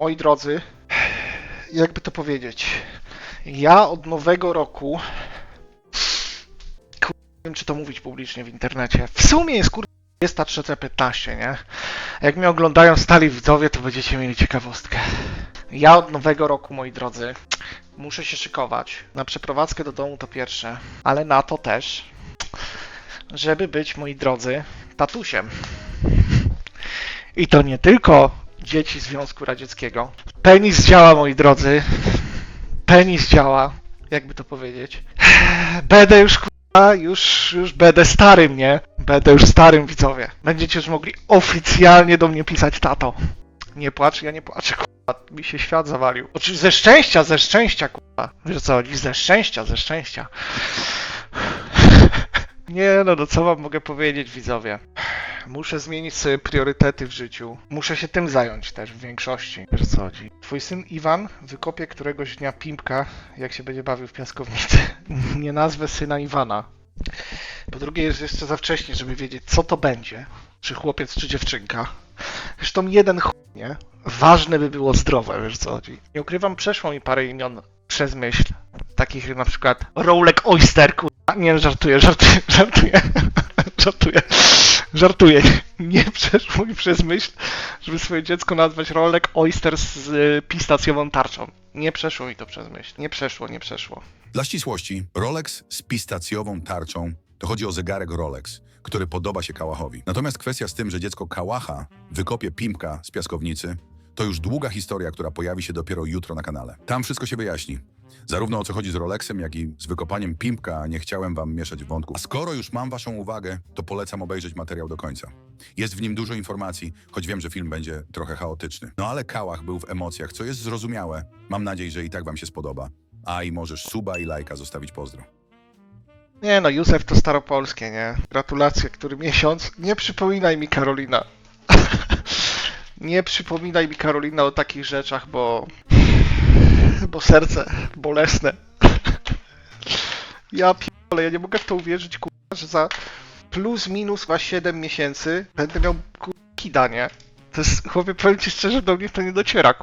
Moi drodzy, jakby to powiedzieć, ja od nowego roku. Nie wiem, czy to mówić publicznie w internecie. W sumie jest kur... 23.15, nie? Jak mnie oglądają stali widzowie, to będziecie mieli ciekawostkę. Ja od nowego roku, moi drodzy, muszę się szykować. Na przeprowadzkę do domu to pierwsze, ale na to też, żeby być, moi drodzy, tatusiem. I to nie tylko dzieci Związku Radzieckiego. Penis działa, moi drodzy. Penis działa, jakby to powiedzieć. Będę już kurwa, już, już będę starym, nie? Będę już starym, widzowie. Będziecie już mogli oficjalnie do mnie pisać tato. Nie płacz, ja nie płaczę, kurwa. Mi się świat zawalił. Oczywiście ze szczęścia, ze szczęścia, kurwa. Wiesz co? Ze szczęścia, ze szczęścia. Nie no, no co wam mogę powiedzieć, widzowie? Muszę zmienić sobie priorytety w życiu. Muszę się tym zająć też w większości. Wiesz co chodzi? Twój syn Iwan wykopie któregoś dnia pimpka, jak się będzie bawił w piaskownicy. Nie nazwę syna Iwana. Po drugie jest jeszcze za wcześnie, żeby wiedzieć, co to będzie. Czy chłopiec, czy dziewczynka. Zresztą jeden chuj, nie? Ważne by było zdrowe, wiesz co chodzi. Nie ukrywam, przeszło mi parę imion przez myśl. Takich na przykład Rowlek Oyster, kurwa. Nie, żartuję, żartuję, żartuję. żartuję. Żartuję. Nie przeszło mi przez myśl, żeby swoje dziecko nazwać Rolek Oyster z pistacjową tarczą. Nie przeszło mi to przez myśl. Nie przeszło, nie przeszło. Dla ścisłości, Rolex z pistacjową tarczą to chodzi o zegarek Rolex, który podoba się Kałachowi. Natomiast kwestia z tym, że dziecko Kałacha wykopie pimpka z piaskownicy, to już długa historia, która pojawi się dopiero jutro na kanale. Tam wszystko się wyjaśni. Zarówno o co chodzi z Rolexem, jak i z wykopaniem pimpka nie chciałem wam mieszać wątków. A skoro już mam waszą uwagę, to polecam obejrzeć materiał do końca. Jest w nim dużo informacji, choć wiem, że film będzie trochę chaotyczny. No ale Kałach był w emocjach, co jest zrozumiałe. Mam nadzieję, że i tak wam się spodoba. A i możesz suba i lajka zostawić pozdro. Nie no, Józef to staropolskie, nie? Gratulacje, który miesiąc. Nie przypominaj mi Karolina. nie przypominaj mi Karolina o takich rzeczach, bo... Bo serce bolesne. ja pierdolę, ja nie mogę w to uwierzyć, kurwa, że za plus minus ma 7 miesięcy będę miał kurwa, kida, nie? To jest, chłopie, powiem ci szczerze, do mnie to nie dociera.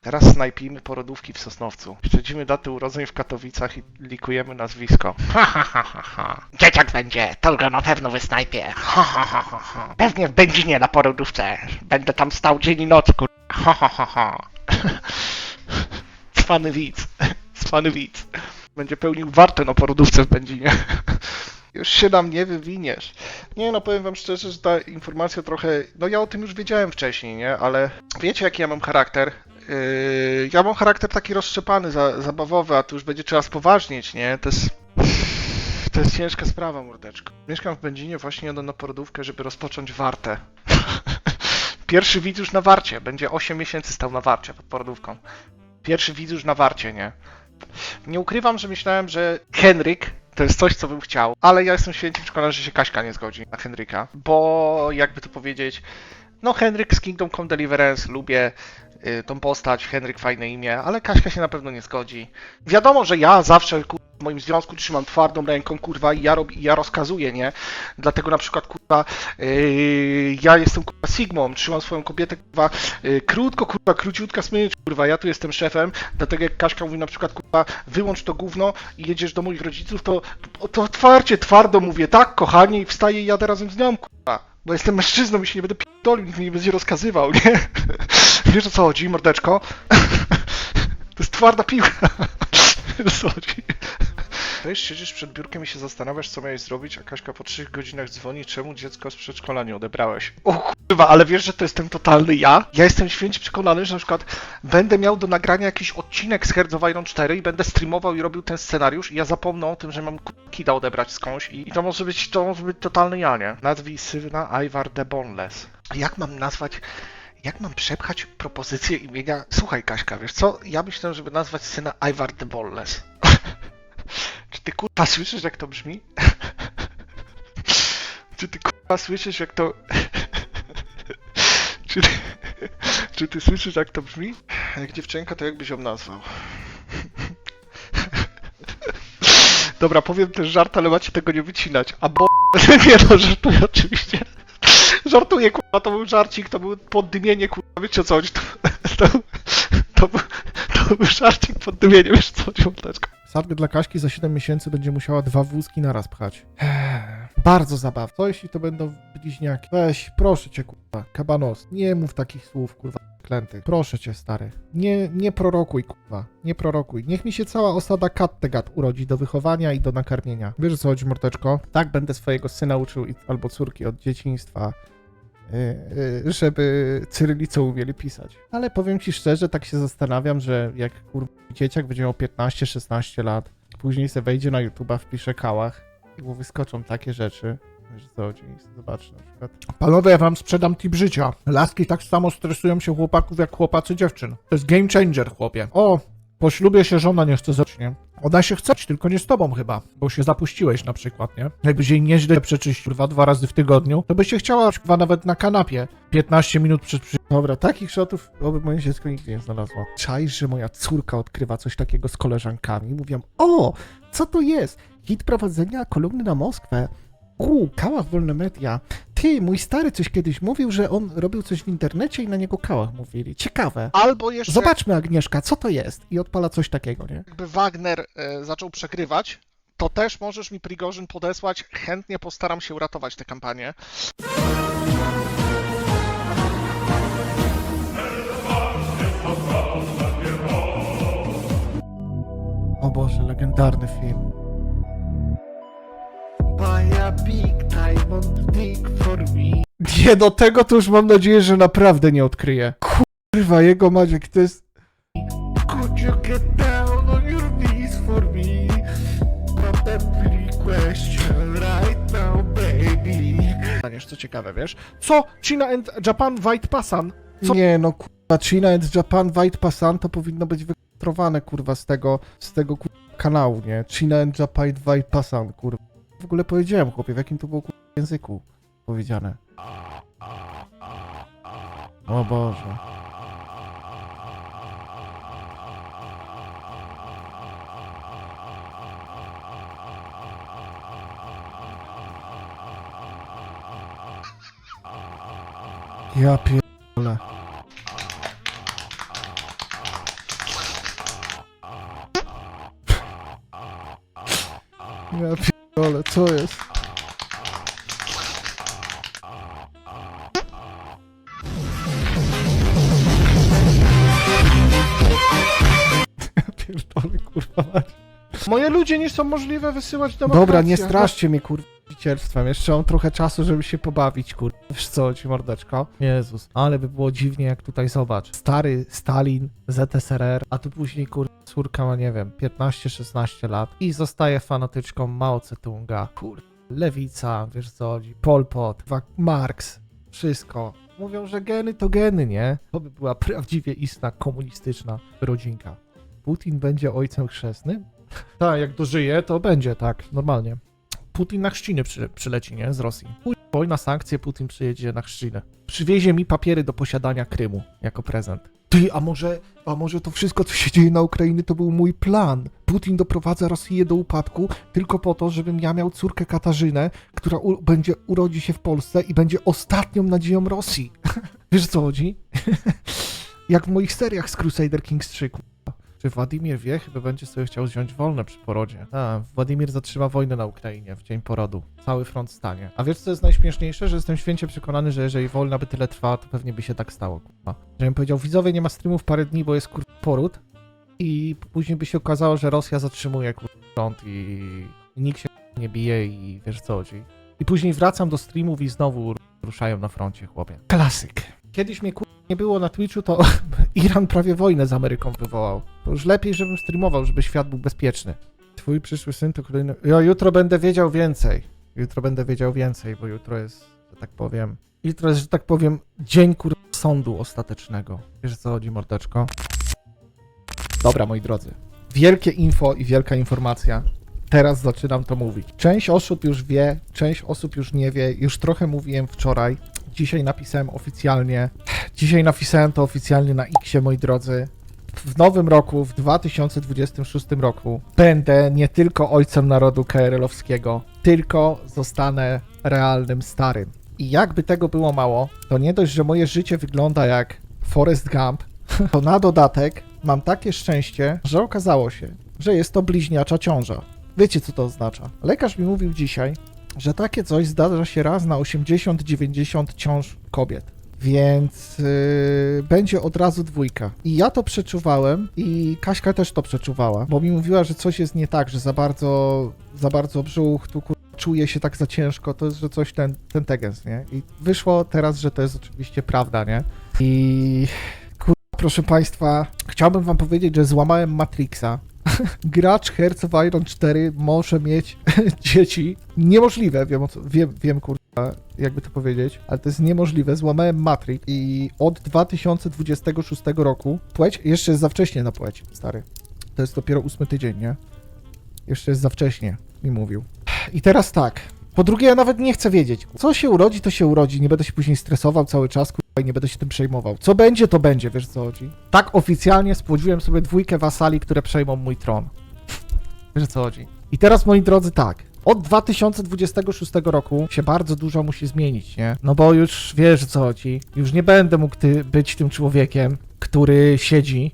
Teraz snajpimy porodówki w Sosnowcu. Śledzimy datę urodzeń w Katowicach i likujemy nazwisko. Ha, ha, ha, ha, ha. Dzieciak będzie, to go na pewno wysnajpie. Ha, ha, ha, ha, ha. Pewnie w Będzinie na porodówce. Będę tam stał dzień i noc, kurwa. Ha, ha, ha, ha. Cwany widz. Cwany widz. Będzie pełnił wartę na porodówce w Będzinie. Już się nam nie wywiniesz. Nie no, powiem wam szczerze, że ta informacja trochę... No ja o tym już wiedziałem wcześniej, nie? Ale wiecie jaki ja mam charakter? Yy, ja mam charakter taki rozszczepany, za, zabawowy, a tu już będzie trzeba spoważnieć, nie? To jest... To jest ciężka sprawa, mordeczko. Mieszkam w Będzinie, właśnie jadę na porodówkę, żeby rozpocząć wartę. Pierwszy widz już na warcie. Będzie 8 miesięcy stał na warcie pod porodówką. Pierwszy widz już na warcie, nie? Nie ukrywam, że myślałem, że Henryk to jest coś, co bym chciał, ale ja jestem święcie przekonany, że się Kaśka nie zgodzi na Henryka, bo jakby to powiedzieć, no Henryk z Kingdom Come Deliverance, lubię tą postać, Henryk fajne imię, ale Kaśka się na pewno nie zgodzi. Wiadomo, że ja zawsze w moim związku trzymam twardą ręką, kurwa, i ja, rob... ja rozkazuję, nie? Dlatego na przykład, kurwa, yy, ja jestem, kurwa, Sigmą, trzymam swoją kobietę, kurwa, yy, krótko, kurwa, króciutka smycz, kurwa, ja tu jestem szefem, dlatego jak Kaśka mówi na przykład, kurwa, wyłącz to gówno i jedziesz do moich rodziców, to, to otwarcie, twardo mówię, tak, kochanie, i wstaję i jadę razem z nią, kurwa. Bo jestem mężczyzną i się nie będę pierdolił, nikt mi nie będzie rozkazywał, nie? Wiesz o co chodzi, mordeczko? To jest twarda piłka. Wiesz co chodzi? Weź, siedzisz przed biurkiem i się zastanawiasz, co miałeś zrobić, a Kaśka po trzech godzinach dzwoni, czemu dziecko z przedszkola nie odebrałeś. O kurwa, ale wiesz, że to jest ten totalny ja? Ja jestem święcie przekonany, że na przykład będę miał do nagrania jakiś odcinek z Hearts of Iron 4 i będę streamował i robił ten scenariusz i ja zapomnę o tym, że mam kida odebrać skądś i, i to może być, to może być totalny ja, nie? Nazwij syna Ivar the Boneless. Jak mam nazwać jak mam przepchać propozycję imienia? Słuchaj, Kaśka, wiesz co? Ja myślę, żeby nazwać syna Ivar the Ballless. Czy ty kurwa słyszysz, jak to brzmi? Czy ty kurwa słyszysz, jak to... Czy ty... Czy ty słyszysz, jak to brzmi? Jak dziewczynka, to jakbyś ją nazwał? Dobra, powiem też żart, ale macie tego nie wycinać. A bo... Nie no, żartuję oczywiście. Żartuję, kurwa, to był żarcik, to był poddymienie, kurwa, wiecie co chodzi. To, To, to, był, to był żarcik pod dymieniem, wiesz co, ciąteczka. Sadkę dla Kaśki za 7 miesięcy będzie musiała dwa wózki naraz pchać. Bardzo zabawne. Co jeśli to będą bliźniaki? Weź, proszę cię, kurwa, kabanos. Nie mów takich słów, kurwa, klęty. Proszę cię, stary. Nie, nie prorokuj, kurwa. Nie prorokuj. Niech mi się cała osada Kattegat urodzi do wychowania i do nakarmienia. Wiesz o co chodzi, mordeczko? Tak będę swojego syna uczył i, albo córki od dzieciństwa. Y, y, żeby cyrylicą umieli pisać. Ale powiem ci szczerze, tak się zastanawiam, że jak kurwa dzieciak będzie miał 15-16 lat, później se wejdzie na YouTube'a, wpisze kałach i mu wyskoczą takie rzeczy, że co zobacz na przykład. Panowie, ja wam sprzedam tip życia. Laski tak samo stresują się chłopaków jak chłopacy dziewczyn. To jest game changer, chłopie. O, po ślubie się żona nie chce zacznie. Ona się chce, tylko nie z tobą chyba, bo się zapuściłeś na przykład, nie? Jakbyś jej nieźle przeczyścił dwa, dwa razy w tygodniu, to by się chciała chyba nawet na kanapie 15 minut przed przy... Dobra, takich shotów oby moje dziecko nigdy nie znalazło. Czaisz, że moja córka odkrywa coś takiego z koleżankami. Mówią, o, co to jest? Hit prowadzenia kolumny na Moskwę. U, kałach wolne media. Ty, mój stary coś kiedyś mówił, że on robił coś w internecie i na niego kałach mówili. Ciekawe. Albo jeszcze Zobaczmy, Agnieszka, co to jest? I odpala coś takiego, nie? jakby Wagner e, zaczął przegrywać, to też możesz mi Prigorzyn podesłać, chętnie postaram się uratować tę kampanię. O Boże, legendarny film. Big diamond dick for me. Nie, do tego to już mam nadzieję, że naprawdę nie odkryję. Kurwa, jego Maciek, to jest... Could you get down on your knees for me? Not every question right now, baby. Co ciekawe, wiesz? Co? China and Japan White Passan? Co? Nie, no kurwa, China and Japan White Passan to powinno być wykontrowane, kurwa, z tego, z tego kurwa, kanału, nie? China and Japan White Passan, kurwa. W ogóle powiedziałem, chłopie, w jakim to było języku powiedziane. O Boże. Ja pierdolę. Ludzie nie są możliwe wysyłać do Dobra, nie straszcie kurwa, dziecielstwem. Jeszcze mam trochę czasu, żeby się pobawić, kurwa. Wiesz co, ci mordeczko? Jezus, ale by było dziwnie, jak tutaj zobacz. Stary Stalin, ZSRR, a tu później, kurwa, córka ma, nie wiem, 15-16 lat i zostaje fanatyczką Mao Tse-tunga. Kurwa, lewica, wiesz co Pol Pot, Marx, wszystko. Mówią, że geny to geny, nie? To by była prawdziwie istna komunistyczna rodzinka. Putin będzie ojcem chrzestnym? Tak, jak dożyje, to będzie, tak, normalnie. Putin na chrzciny przy, przyleci, nie? Z Rosji. Chuj, Wojna, sankcje, Putin przyjedzie na chrzcinę. Przywiezie mi papiery do posiadania Krymu jako prezent. Ty, a może, a może to wszystko, co się dzieje na Ukrainie, to był mój plan? Putin doprowadza Rosję do upadku tylko po to, żebym ja miał córkę Katarzynę, która u, będzie urodzi się w Polsce i będzie ostatnią nadzieją Rosji. Wiesz o co chodzi? Jak w moich seriach z Crusader Kings 3, czy Władimir wie? Chyba będzie sobie chciał wziąć wolne przy porodzie. A, Władimir zatrzyma wojnę na Ukrainie w dzień porodu. Cały front stanie. A wiesz co jest najśmieszniejsze? Że jestem święcie przekonany, że jeżeli wojna by tyle trwała, to pewnie by się tak stało, kurwa. Żebym powiedział, widzowie nie ma streamów parę dni, bo jest kurwa poród i później by się okazało, że Rosja zatrzymuje kurwa front i, nikt się nie bije i wiesz co chodzi. I później wracam do streamów i znowu ruszają na froncie, chłopie. Klasyk. Kiedyś mnie kurwa nie było na Twitchu, to Iran prawie wojnę z Ameryką wywołał. To już lepiej, żebym streamował, żeby świat był bezpieczny. Twój przyszły syn to kolejny... Ja jutro będę wiedział więcej. Jutro będę wiedział więcej, bo jutro jest, że tak powiem... Jutro jest, że tak powiem, dzień kur... sądu ostatecznego. Wiesz co chodzi, mordeczko? Dobra, moi drodzy. Wielkie info i wielka informacja. Teraz zaczynam to mówić. Część osób już wie, część osób już nie wie. Już trochę mówiłem wczoraj. Dzisiaj napisałem oficjalnie. Dzisiaj napisałem to oficjalnie na Xie, moi drodzy. W nowym roku, w 2026 roku, będę nie tylko ojcem narodu KRL-owskiego, tylko zostanę realnym starym. I jakby tego było mało, to nie dość, że moje życie wygląda jak Forrest Gump, To na dodatek mam takie szczęście, że okazało się, że jest to bliźniacza ciąża. Wiecie, co to oznacza? Lekarz mi mówił dzisiaj, że takie coś zdarza się raz na 80-90 ciąż kobiet. Więc yy, będzie od razu dwójka. I ja to przeczuwałem i Kaśka też to przeczuwała, bo mi mówiła, że coś jest nie tak, że za bardzo, za bardzo brzuch, tu kur... czuje się tak za ciężko, to jest, że coś ten, ten tegens, nie? I wyszło teraz, że to jest oczywiście prawda, nie? I kur... proszę państwa, chciałbym wam powiedzieć, że złamałem Matrixa. Gracz Hearts of Iron 4 może mieć dzieci. Niemożliwe, wiem, o co, wiem, wiem kurwa, jakby to powiedzieć, ale to jest niemożliwe. Złamałem Matrix i od 2026 roku płeć, jeszcze jest za wcześnie na płeć, stary. To jest dopiero ósmy tydzień, nie? Jeszcze jest za wcześnie, mi mówił. I teraz tak. Po drugie, ja nawet nie chcę wiedzieć. Co się urodzi, to się urodzi. Nie będę się później stresował cały czas, nie będę się tym przejmował. Co będzie, to będzie, wiesz co chodzi. Tak oficjalnie spłodziłem sobie dwójkę wasali, które przejmą mój tron. Wiesz co chodzi. I teraz, moi drodzy, tak. Od 2026 roku się bardzo dużo musi zmienić, nie? No bo już wiesz co chodzi. Już nie będę mógł ty, być tym człowiekiem, który siedzi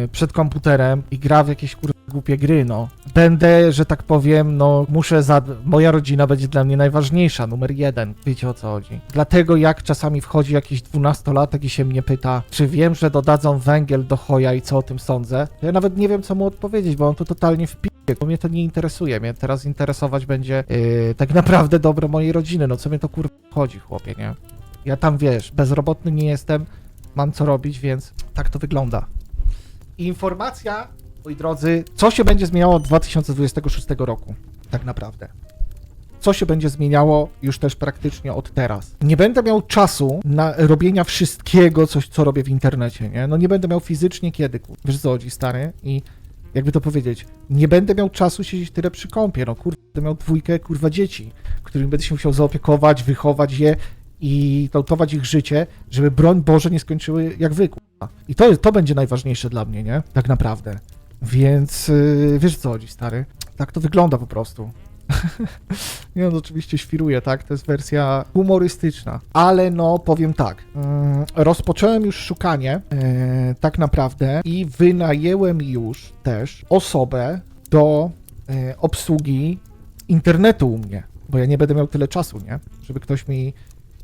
yy, przed komputerem i gra w jakieś kurwa głupie gry, no. Będę, że tak powiem, no muszę za... Moja rodzina będzie dla mnie najważniejsza, numer jeden. Wiecie o co chodzi. Dlatego jak czasami wchodzi jakiś dwunastolatek i się mnie pyta, czy wiem, że dodadzą węgiel do choja i co o tym sądzę, ja nawet nie wiem, co mu odpowiedzieć, bo on to totalnie wpi... Bo mnie to nie interesuje. Mnie teraz interesować będzie yy, tak naprawdę dobro mojej rodziny. No co mnie to kurwa chodzi, chłopie, nie? Ja tam, wiesz, bezrobotny nie jestem, mam co robić, więc tak to wygląda. Informacja, moi drodzy, co się będzie zmieniało od 2026 roku, tak naprawdę. Co się będzie zmieniało już też praktycznie od teraz. Nie będę miał czasu na robienia wszystkiego, coś, co robię w internecie, nie? No nie będę miał fizycznie kiedy. Wiesz co chodzi, stary? I jakby to powiedzieć, nie będę miał czasu siedzieć tyle przy kąpie, no kurwa, będę miał dwójkę, kurwa, dzieci, którymi będę się musiał zaopiekować, wychować je i ratować ich życie, żeby broń Boże nie skończyły jak wy, kurwa. I to, to będzie najważniejsze dla mnie, nie? Tak naprawdę. Więc yy, wiesz co chodzi, stary? Tak to wygląda po prostu. Nie no, oczywiście świruję, tak? To jest wersja humorystyczna. Ale no, powiem tak. Mm, rozpocząłem już szukanie, e, tak naprawdę, i wynajęłem już też osobę do e, obsługi internetu u mnie. Bo ja nie będę miał tyle czasu, nie? Żeby ktoś mi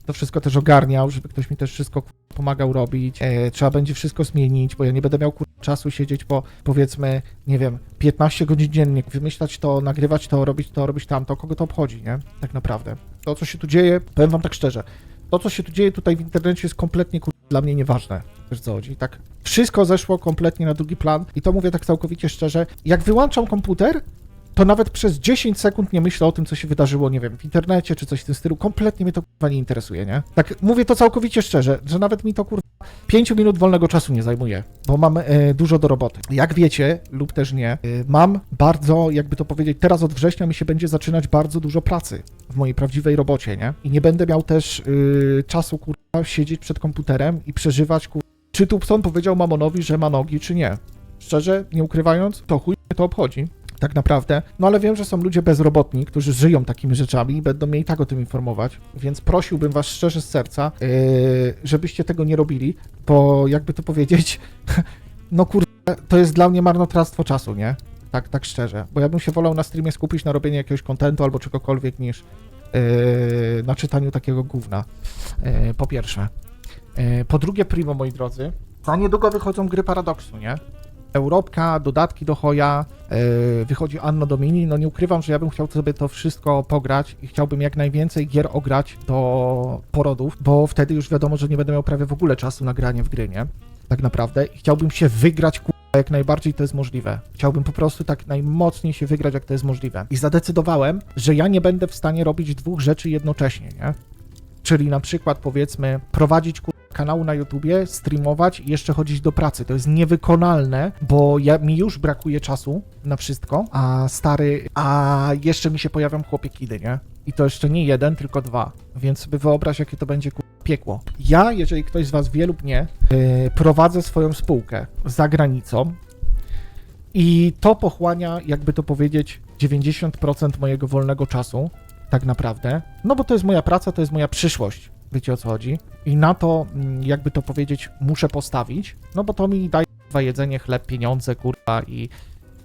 to wszystko też ogarniał, żeby ktoś mi też wszystko pomagał robić. E, trzeba będzie wszystko zmienić, bo ja nie będę miał czasu siedzieć po powiedzmy, nie wiem, 15 godzin dziennie, wymyślać to, nagrywać to, robić to, robić tamto, kogo to obchodzi, nie? Tak naprawdę. To, co się tu dzieje, powiem wam tak szczerze, to, co się tu dzieje tutaj w internecie jest kompletnie kur... dla mnie nieważne. Wiesz co chodzi? Tak, wszystko zeszło kompletnie na drugi plan i to mówię tak całkowicie szczerze. Jak wyłączam komputer, to nawet przez 10 sekund nie myślę o tym, co się wydarzyło, nie wiem, w internecie czy coś w tym stylu. Kompletnie mnie to kurwa nie interesuje, nie? Tak mówię to całkowicie szczerze, że nawet mi to kurwa 5 minut wolnego czasu nie zajmuje, bo mam e, dużo do roboty. Jak wiecie, lub też nie, e, mam bardzo, jakby to powiedzieć, teraz od września mi się będzie zaczynać bardzo dużo pracy w mojej prawdziwej robocie, nie? I nie będę miał też y, czasu kurwa siedzieć przed komputerem i przeżywać kurwa, czy Tubson powiedział Mamonowi, że ma nogi, czy nie. Szczerze, nie ukrywając, to chuj mnie to obchodzi tak naprawdę. No ale wiem, że są ludzie bezrobotni, którzy żyją takimi rzeczami i będą mnie i tak o tym informować, więc prosiłbym was szczerze z serca, yy, żebyście tego nie robili, bo jakby to powiedzieć, no kurde, to jest dla mnie marnotrawstwo czasu, nie? Tak, tak szczerze, bo ja bym się wolał na streamie skupić na robieniu jakiegoś kontentu albo czegokolwiek niż yy, na czytaniu takiego gówna. Yy, po pierwsze. Yy, po drugie, primo, moi drodzy, za niedługo wychodzą gry Paradoksu, nie? Europka, dodatki do Hoja, yy, wychodzi Anno Domini, no nie ukrywam, że ja bym chciał sobie to wszystko pograć i chciałbym jak najwięcej gier ograć do porodów, bo wtedy już wiadomo, że nie będę miał prawie w ogóle czasu na granie w gry, nie? Tak naprawdę. I chciałbym się wygrać, ku... jak najbardziej to jest możliwe. Chciałbym po prostu tak najmocniej się wygrać, jak to jest możliwe. I zadecydowałem, że ja nie będę w stanie robić dwóch rzeczy jednocześnie, nie? Czyli na przykład powiedzmy prowadzić ku- kanału na YouTubie, streamować i jeszcze chodzić do pracy. To jest niewykonalne, bo ja, mi już brakuje czasu na wszystko, a stary, a jeszcze mi się pojawią chłopie nie? I to jeszcze nie jeden, tylko dwa. Więc sobie wyobraź, jakie to będzie ku- piekło. Ja, jeżeli ktoś z was wie lub nie, yy, prowadzę swoją spółkę za granicą i to pochłania, jakby to powiedzieć, 90% mojego wolnego czasu tak naprawdę. No bo to jest moja praca, to jest moja przyszłość. Wiecie o co chodzi? I na to, mm, jakby to powiedzieć, muszę postawić, no bo to mi daje jedzenie, chleb, pieniądze, kurwa i,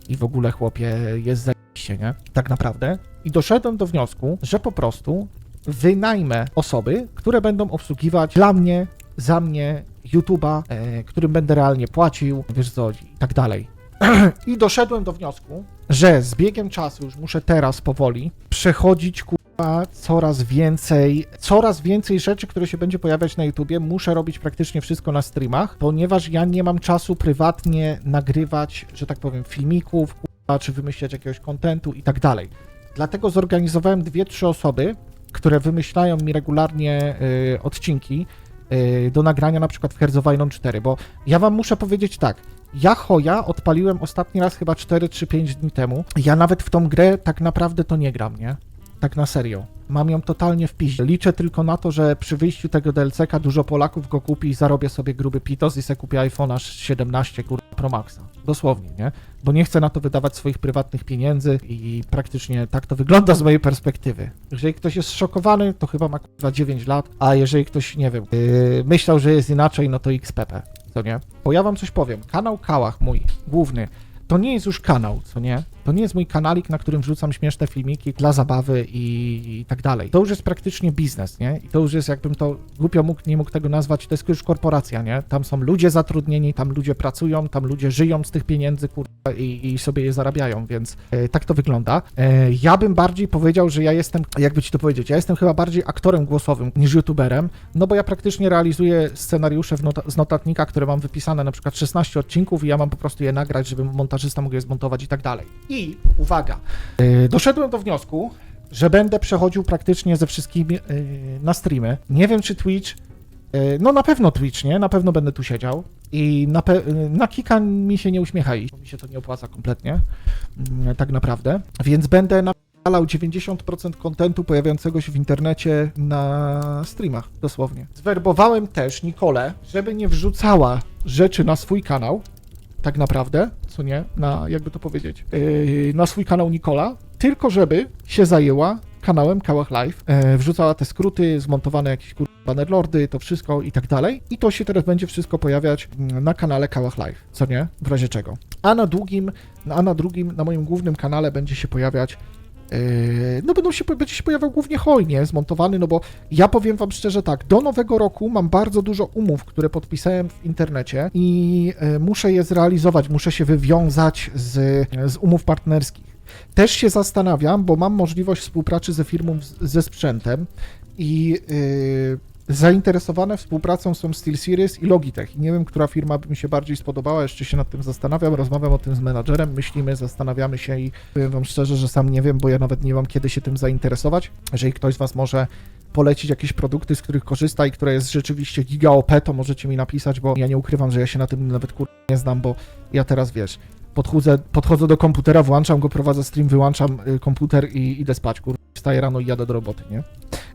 i w ogóle chłopie jest zajebiście, nie? Tak naprawdę. I doszedłem do wniosku, że po prostu wynajmę osoby, które będą obsługiwać dla mnie, za mnie YouTube'a, e, którym będę realnie płacił, wiesz co i tak dalej. I doszedłem do wniosku, że z biegiem czasu już muszę teraz powoli przechodzić kurwa coraz więcej, coraz więcej rzeczy, które się będzie pojawiać na YouTubie. Muszę robić praktycznie wszystko na streamach, ponieważ ja nie mam czasu prywatnie nagrywać, że tak powiem, filmików, czy wymyślać jakiegoś kontentu i tak dalej. Dlatego zorganizowałem dwie, trzy osoby, które wymyślają mi regularnie y, odcinki y, do nagrania na przykład w Herzowajnon 4, bo ja wam muszę powiedzieć tak, ja Hoja odpaliłem ostatni raz chyba 4 czy 5 dni temu. Ja nawet w tą grę tak naprawdę to nie gram, nie? Tak na serio. Mam ją totalnie w piździe. Liczę tylko na to, że przy wyjściu tego DLC-ka dużo Polaków go kupi i zarobię sobie gruby pitos i se kupię iPhone'a 17 kurwa Pro Maxa. Dosłownie, nie? Bo nie chcę na to wydawać swoich prywatnych pieniędzy i praktycznie tak to wygląda z mojej perspektywy. Jeżeli ktoś jest szokowany, to chyba ma kurwa 9 lat, a jeżeli ktoś, nie wiem, yy, myślał, że jest inaczej, no to XPP co nie? Bo ja wam coś powiem. Kanał Kałach mój, główny, to nie jest już kanał, co nie? To nie jest mój kanalik, na którym wrzucam śmieszne filmiki dla zabawy i, i tak dalej. To już jest praktycznie biznes, nie? I to już jest, jakbym to głupio mógł, nie mógł tego nazwać, to jest już korporacja, nie? Tam są ludzie zatrudnieni, tam ludzie pracują, tam ludzie żyją z tych pieniędzy, kurwa, i, i sobie je zarabiają, więc e, tak to wygląda. E, ja bym bardziej powiedział, że ja jestem, jakby ci to powiedzieć, ja jestem chyba bardziej aktorem głosowym niż youtuberem, no bo ja praktycznie realizuję scenariusze w nota- z notatnika, które mam wypisane na przykład 16 odcinków i ja mam po prostu je nagrać, żeby montażysta mógł je zmontować i tak dalej. I uwaga, yy, doszedłem do wniosku, że będę przechodził praktycznie ze wszystkimi yy, na streamy. Nie wiem, czy Twitch. yy, No na pewno Twitch, nie? Na pewno będę tu siedział. I na, na Kika mi się nie uśmiecha mi się to nie opłaca kompletnie. Yy, tak naprawdę. Więc będę na nagrał 90% kontentu pojawiającego się w internecie na streamach, dosłownie. Zwerbowałem też Nikolę, żeby nie wrzucała rzeczy na swój kanał, tak naprawdę, co nie, na, jakby to powiedzieć, yy, na swój kanał Nikola, tylko żeby się zajęła kanałem Kałach Live, yy, wrzucała te skróty, zmontowane jakieś kur... bannerlordy, to wszystko i tak dalej. I to się teraz będzie wszystko pojawiać mm, na kanale Kałach Live, co nie, w razie czego. A na długim, a na drugim, na moim głównym kanale będzie się pojawiać no będą się, będzie się pojawiał głównie hojnie zmontowany, no bo ja powiem wam szczerze tak, do nowego roku mam bardzo dużo umów, które podpisałem w internecie i yy, muszę je zrealizować, muszę się wywiązać z, z umów partnerskich. Też się zastanawiam, bo mam możliwość współpracy ze firmą ze sprzętem i yy, zainteresowane współpracą są SteelSeries i Logitech. I nie wiem, która firma by mi się bardziej spodobała, jeszcze się nad tym zastanawiam, rozmawiam o tym z menadżerem, myślimy, zastanawiamy się i powiem wam szczerze, że sam nie wiem, bo ja nawet nie mam kiedy się tym zainteresować. Jeżeli ktoś z was może polecić jakieś produkty, z których korzysta i które jest rzeczywiście giga OP, to możecie mi napisać, bo ja nie ukrywam, że ja się na tym nawet kur... nie znam, bo ja teraz, wiesz, podchodzę, podchodzę do komputera, włączam go, prowadzę stream, wyłączam y, komputer i idę spać, kur... Wstaję rano i jadę do roboty, nie?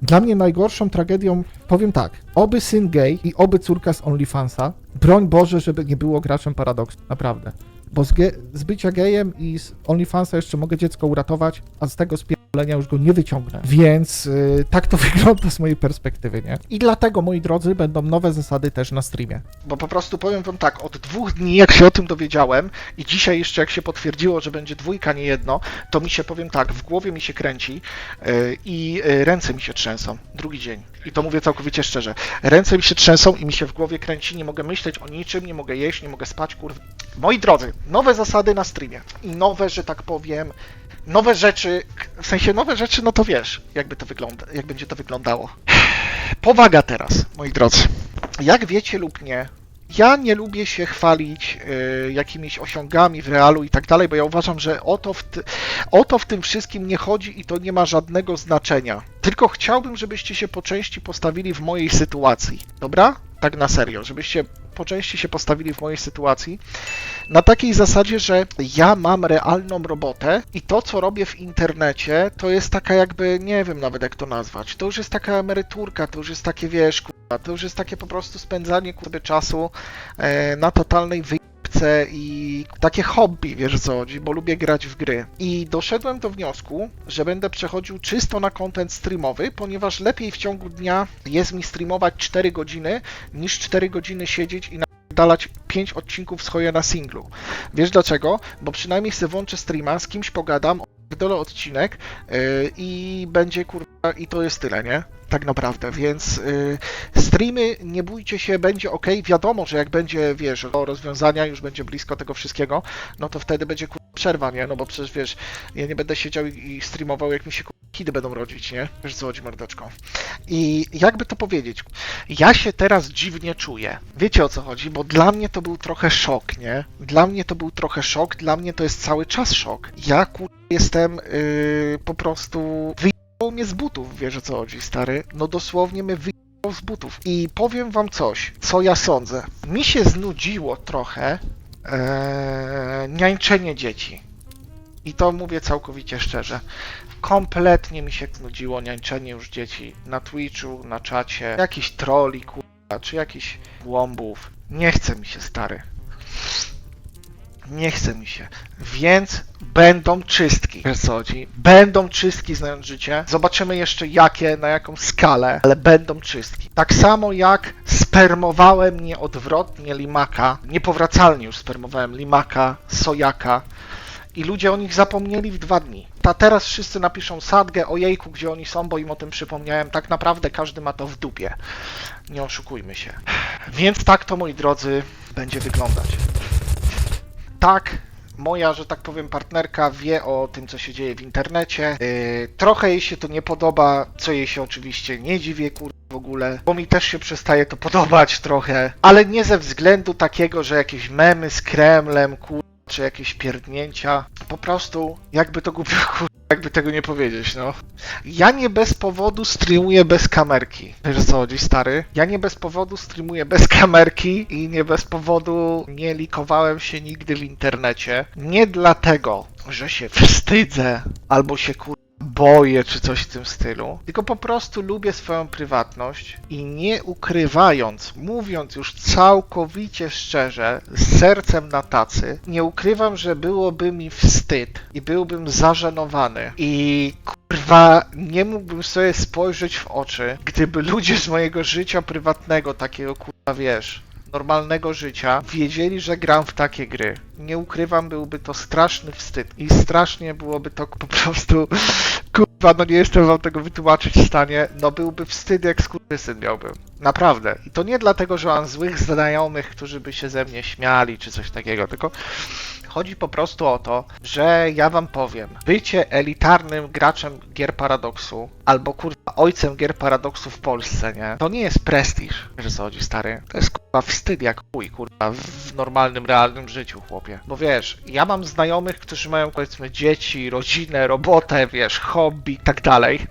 Dla mnie najgorszą tragedią, powiem tak, oby syn gay i oby córka z OnlyFansa, broń Boże, żeby nie było graczem paradoksu, naprawdę. Bo z, ge- z bycia gejem i z OnlyFansa jeszcze mogę dziecko uratować, a z tego spierdolenia już go nie wyciągnę. Więc y, tak to wygląda z mojej perspektywy, nie? I dlatego, moi drodzy, będą nowe zasady też na streamie. Bo po prostu powiem wam tak, od dwóch dni, jak się o tym dowiedziałem i dzisiaj jeszcze jak się potwierdziło, że będzie dwójka, nie jedno, to mi się, powiem tak, w głowie mi się kręci y, i y, ręce mi się trzęsą. Drugi dzień. I to mówię całkowicie szczerze. Ręce mi się trzęsą i mi się w głowie kręci, nie mogę myśleć o niczym, nie mogę jeść, nie mogę spać, kurwa. Moi drodzy, nowe zasady na streamie i nowe, że tak powiem, nowe rzeczy, w sensie nowe rzeczy, no to wiesz, jakby to wygląda, jak będzie to wyglądało. Powaga teraz, moi drodzy. Jak wiecie lub nie, ja nie lubię się chwalić y, jakimiś osiągami w realu i tak dalej, bo ja uważam, że o to, w o to w tym wszystkim nie chodzi i to nie ma żadnego znaczenia. Tylko chciałbym, żebyście się po części postawili w mojej sytuacji. Dobra? Tak na serio, żebyście po części się postawili w mojej sytuacji. Na takiej zasadzie, że ja mam realną robotę i to, co robię w internecie, to jest taka jakby, nie wiem nawet jak to nazwać, to już jest taka emeryturka, to już jest takie, wiesz, kurwa, to już jest takie po prostu spędzanie sobie czasu e, na totalnej wyjebce i takie hobby, wiesz co chodzi, bo lubię grać w gry. I doszedłem do wniosku, że będę przechodził czysto na content streamowy, ponieważ lepiej w ciągu dnia jest mi streamować 4 godziny, niż 4 godziny siedzieć i dalać 5 odcinków swoje na singlu. Wiesz dlaczego? Bo przynajmniej sobie włączę streama, z kimś pogadam, dole odcinek yy, i będzie kurwa i to jest tyle, nie? Tak naprawdę, więc yy, streamy, nie bójcie się, będzie ok. Wiadomo, że jak będzie, wiesz, do rozwiązania, już będzie blisko tego wszystkiego, no to wtedy będzie przerwa, nie? No bo przecież wiesz, ja nie będę siedział i, streamował, jak mi się kidy będą rodzić, nie? Wiesz co chodzi, mordeczko. I jakby to powiedzieć, ja się teraz dziwnie czuję. Wiecie o co chodzi? Bo dla mnie to był trochę szok, nie? Dla mnie to był trochę szok, dla mnie to jest cały czas szok. Ja kur... jestem yy, po prostu. Wyjęło mnie z butów, wiesz o co chodzi, stary? No dosłownie mnie wyjęło z butów. I powiem wam coś, co ja sądzę. Mi się znudziło trochę yy, niańczenie dzieci. I to mówię całkowicie szczerze. Kompletnie mi się znudziło niańczenie już dzieci na Twitchu, na czacie, jakiś troli, kurwa, czy jakiś głąbów. Nie chce mi się, stary. Nie chce mi się. Więc będą czystki. Co chodzi? Będą czystki znając życie. Zobaczymy jeszcze jakie, na jaką skalę, ale będą czystki. Tak samo jak spermowałem nieodwrotnie limaka, niepowracalnie już spermowałem limaka, sojaka, i ludzie o nich zapomnieli w dwa dni. A teraz wszyscy napiszą sadgę, ojejku, gdzie oni są, bo im o tym przypomniałem. Tak naprawdę każdy ma to w dupie. Nie oszukujmy się. Więc tak to, moi drodzy, będzie wyglądać. Tak, moja, że tak powiem, partnerka wie o tym, co się dzieje w internecie. Yy, trochę jej się to nie podoba, co jej się oczywiście nie dziwię, kur... w ogóle, bo mi też się przestaje to podobać trochę, ale nie ze względu takiego, że jakieś memy z Kremlem, kur czy jakieś pierdnięcia. Po prostu, jakby to głupio, jakby tego nie powiedzieć, no. Ja nie bez powodu streamuję bez kamerki. Wiesz co chodzi, stary? Ja nie bez powodu streamuję bez kamerki i nie bez powodu nie likowałem się nigdy w internecie. Nie dlatego, że się wstydzę albo się kur boję czy coś w tym stylu, tylko po prostu lubię swoją prywatność i nie ukrywając, mówiąc już całkowicie szczerze, z sercem na tacy, nie ukrywam, że byłoby mi wstyd i byłbym zażenowany. I kurwa nie mógłbym sobie spojrzeć w oczy, gdyby ludzie z mojego życia prywatnego, takiego kurwa wiesz, normalnego życia, wiedzieli, że gram w takie gry. Nie ukrywam, byłby to straszny wstyd i strasznie byłoby to po prostu kurwa, no nie jestem wam tego wytłumaczyć w stanie, no byłby wstyd jak skurwysyn miałbym. Naprawdę. I to nie dlatego, że mam złych znajomych, którzy by się ze mnie śmiali czy coś takiego, tylko chodzi po prostu o to, że ja wam powiem, bycie elitarnym graczem gier Paradoksu, albo kurwa ojcem gier Paradoksu w Polsce, nie? To nie jest prestiż, że co chodzi, stary. To jest kurwa wstyd jak chuj, kurwa, w normalnym, realnym życiu, chłopie. Bo wiesz, ja mam znajomych, którzy mają powiedzmy dzieci, rodzinę, robotę, wiesz, hobby i tak dalej.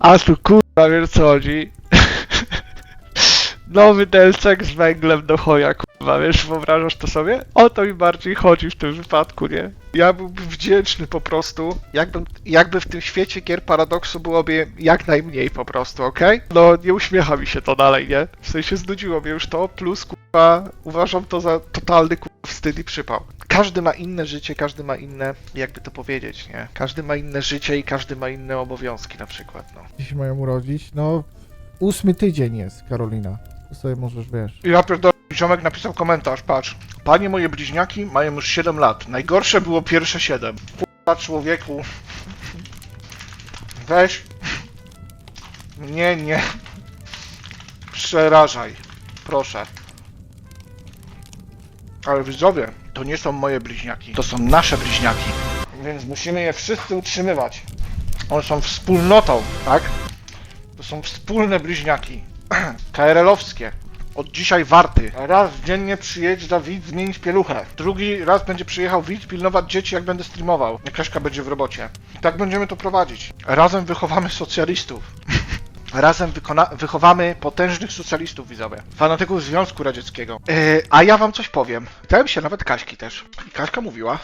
A tu kurwa, wiesz co chodzi? Nowy delcek z węglem do choja, kurwa, wiesz, wyobrażasz to sobie? O to mi bardziej chodzi w tym wypadku, nie? Ja byłbym wdzięczny po prostu, jakbym, jakby w tym świecie gier paradoksu byłoby jak najmniej po prostu, okej? No, nie uśmiecha mi się to dalej, nie? W sensie znudziło mnie już to, plus, kurwa, uważam to za totalny, kurwa, wstyd i przypał. Każdy ma inne życie, każdy ma inne, jakby to powiedzieć, nie? Każdy ma inne życie i każdy ma inne obowiązki na przykład, no. Dziś mają urodzić. No, ósmy tydzień jest, Karolina. To sobie możesz, wiesz. Ja pierdolę, ziomek napisał komentarz, patrz. Panie moje bliźniaki mają już 7 lat. Najgorsze było pierwsze 7. Kurwa człowieku. Weź. Nie, nie. Przerażaj. Proszę. Ale widzowie, to nie są moje bliźniaki. To są nasze bliźniaki. Więc musimy je wszyscy utrzymywać. One są wspólnotą, tak? To są wspólne bliźniaki. KRL-owskie. Od dzisiaj warty. Raz dziennie przyjeżdża widz zmienić pieluchę. Drugi raz będzie przyjechał widz pilnować dzieci jak będę streamował. Jak Kaśka będzie w robocie. I tak będziemy to prowadzić. Razem wychowamy socjalistów. Razem wychowamy potężnych socjalistów widzowie. Fanatyków Związku Radzieckiego. Yy, a ja wam coś powiem. Pytałem się nawet Kaśki też. I Kaśka mówiła,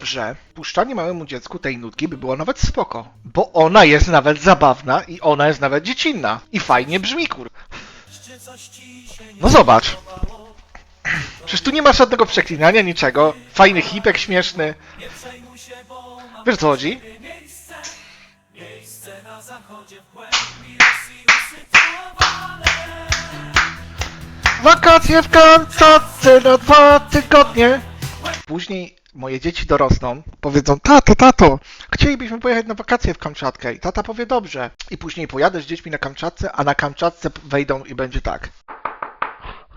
że puszczanie małemu dziecku tej nutki by było nawet spoko, bo ona jest nawet zabawna i ona jest nawet dziecinna i fajnie brzmi kur. No zobacz. Przecież tu nie ma żadnego przeklinania, niczego. Fajny hipek, śmieszny. Wiesz co chodzi? Wakacje w Kamczatce na dwa tygodnie. Później moje dzieci dorosną, powiedzą, tato, tato, chcielibyśmy pojechać na wakacje w Kamczatkę. I tata powie, dobrze. I później pojadę z dziećmi na Kamczatce, a na Kamczatce wejdą i będzie tak.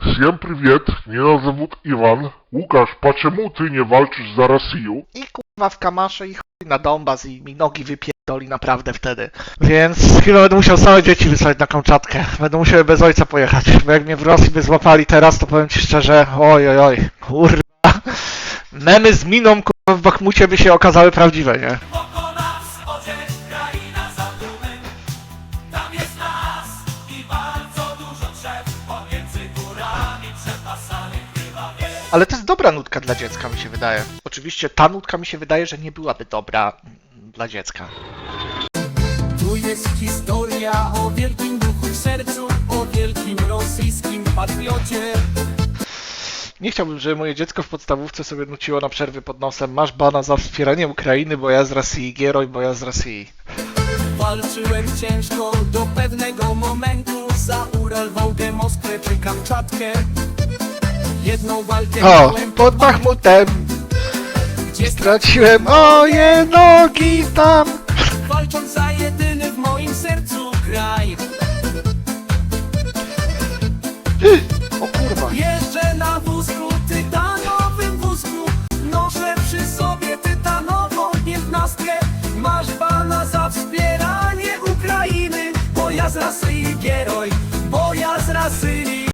Всем привет, меня зовут Иван. Łukasz, почему ты не walczysz za Россию? I kurwa w kamasze i chuj na Donbas i mi nogi wypierdoli naprawdę wtedy. Więc chyba będę musiał całe dzieci wysłać na Kamczatkę. Będę musiał bez ojca pojechać, bo jak mnie w Rosji by złapali teraz, to powiem ci szczerze, oj, oj, oj, kurwa. Memy z miną w Bachmucie by się okazały prawdziwe, nie? Ale to jest dobra nutka dla dziecka, mi się wydaje. Oczywiście ta nutka mi się wydaje, że nie byłaby dobra dla dziecka. Tu jest historia o wielkim duchu w sercu, o wielkim rosyjskim patriocie. Nie chciałbym, żeby moje dziecko w podstawówce sobie nuciło na przerwy pod nosem Masz bana za wspieranie Ukrainy, bo ja z Rosji, Gieroj, bo ja z Rosji. Walczyłem ciężko do pewnego momentu za Ural, Wołgę, Moskwę czy Kamczatkę. Jedną walkę O, miałem pod Bachmutem gdzie straciłem oje nogi tam.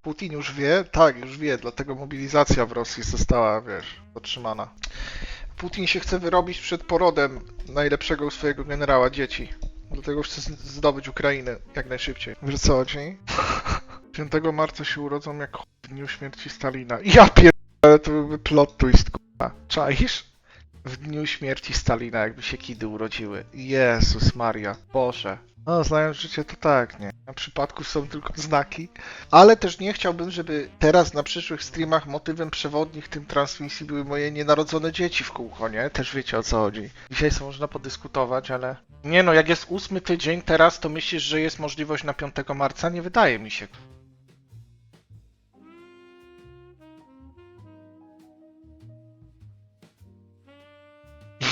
Putin już wie? Tak, już wie, dlatego mobilizacja w Rosji została, wiesz, zatrzymana. Putin się chce wyrobić przed porodem najlepszego swojego generała dzieci. Dlatego chce zdobyć Ukrainę jak najszybciej. Wiesz co chodzi? 5 marca się urodzą jak w dniu śmierci Stalina. Ja pierdolę, to byłby plot twist, k***a. Czaisz? W dniu śmierci Stalina, jakby się kidy urodziły. Jezus Maria. Boże. No, znając życie, to tak, nie. Na przypadku są tylko znaki. Ale też nie chciałbym, żeby teraz na przyszłych streamach motywem przewodnich tym transmisji były moje nienarodzone dzieci w kółko, nie? Też wiecie o co chodzi. Dzisiaj sobie można podyskutować, ale... Nie no, jak jest ósmy tydzień teraz, to myślisz, że jest możliwość na 5 marca? Nie wydaje mi się.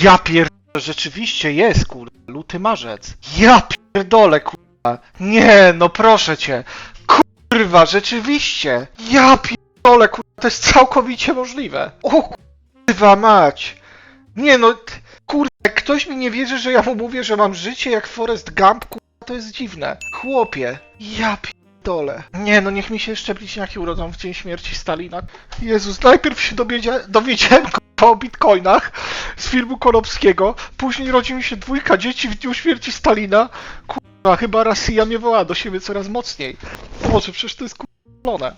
Ja pier... Rzeczywiście jest, kurwa. Luty marzec. Ja pierdolę, kurwa. Nie, no proszę cię. Kurwa, rzeczywiście. Ja pierdolę, kurwa. To jest całkowicie możliwe. O kurwa mać. Nie no, kurwa, jak ktoś mi nie wierzy, że ja mu mówię, że mam życie jak Forrest Gump, kurwa, to jest dziwne. Chłopie. Ja pierdolę. Nie no, niech mi się jeszcze bliźniaki urodzą w dzień śmierci Stalina. Jezus, najpierw się dowiedzia- dowiedziałem, o bitcoinach z filmu Konopskiego, później rodzi mi się dwójka dzieci w dniu śmierci Stalina. Kurwa, chyba Rosja mnie woła do siebie coraz mocniej. Boże, przecież to jest kurwa.